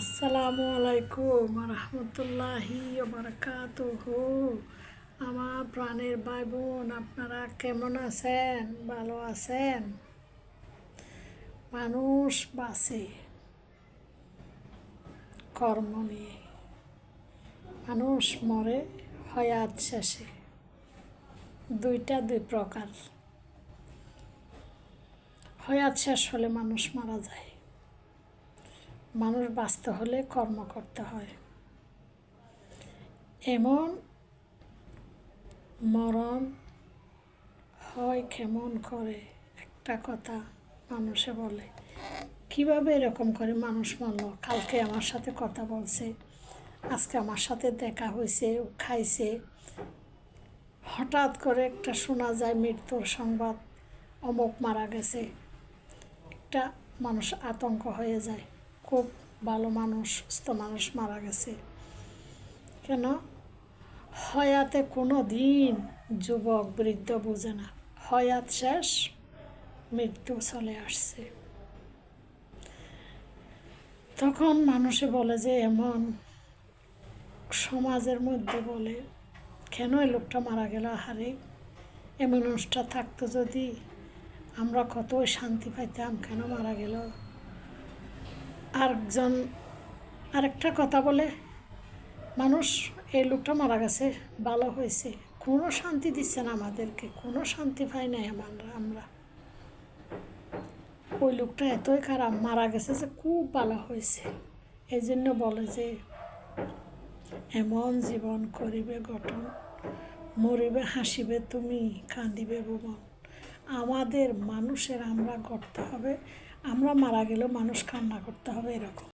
আসসালামু আলাইকুম রহমতুল্লাহি বারকাতুহু। আমার প্রাণের ভাই বোন আপনারা কেমন আছেন? ভালো আছেন? মানুষ বাঁচে, কর্ম নিয়ে। মানুষ মরে, হয়াত শেষে। দুইটা দুই প্রকার। হয়াত শেষ হলে মানুষ মারা যায়। মানুষ বাঁচতে হলে কর্ম করতে হয়। এমন মরণ হয় কেমন করে? একটা কথা মানুষে বলে, কীভাবে এরকম করে মানুষ মরল? কালকে আমার সাথে কথা বলছে, আজকে আমার সাথে দেখা হয়েছে খাইছে। হঠাৎ করে একটা শোনা যায় মৃত্যুর সংবাদ, অমুক মারা গেছে। একটা মানুষ আতঙ্ক হয়ে যায়। খুব ভালো মানুষ, সুস্থ মানুষ মারা গেছে। কেন? হয়াতে কোনো দিন যুবক, বৃদ্ধ বোঝে না। হয়াত শেষ, মৃত্যু চলে আসছে। তখন মানুষে বলে যে, এমন সমাজের মধ্যে বলে, কেন এই লোকটা মারা গেল? হারে এমন মানুষটা থাকতো যদি আমরা কত শান্তি পাইতাম, কেন মারা গেল? আরেকজন, আরেকটা কথা বলে, মানুষ, এই লোকটা মারা গেছে, ভালো হয়েছে। কোনো শান্তি দিচ্ছে না আমাদেরকে, কোনো শান্তি পাই নাই আমরা আমরা। ওই লোকটা এতই খারাপ, মারা গেছে যে খুব ভালো হয়েছে। এই জন্য বলে যে, এমন জীবন করিবে গঠন, মরিবে হাসিবে তুমি, কাঁদিবে ভুবন আমাদের মানুষের আমরা গড়তে হবে আমরা মারা গেলেও মানুষ কান্না করতে হবে এরকম।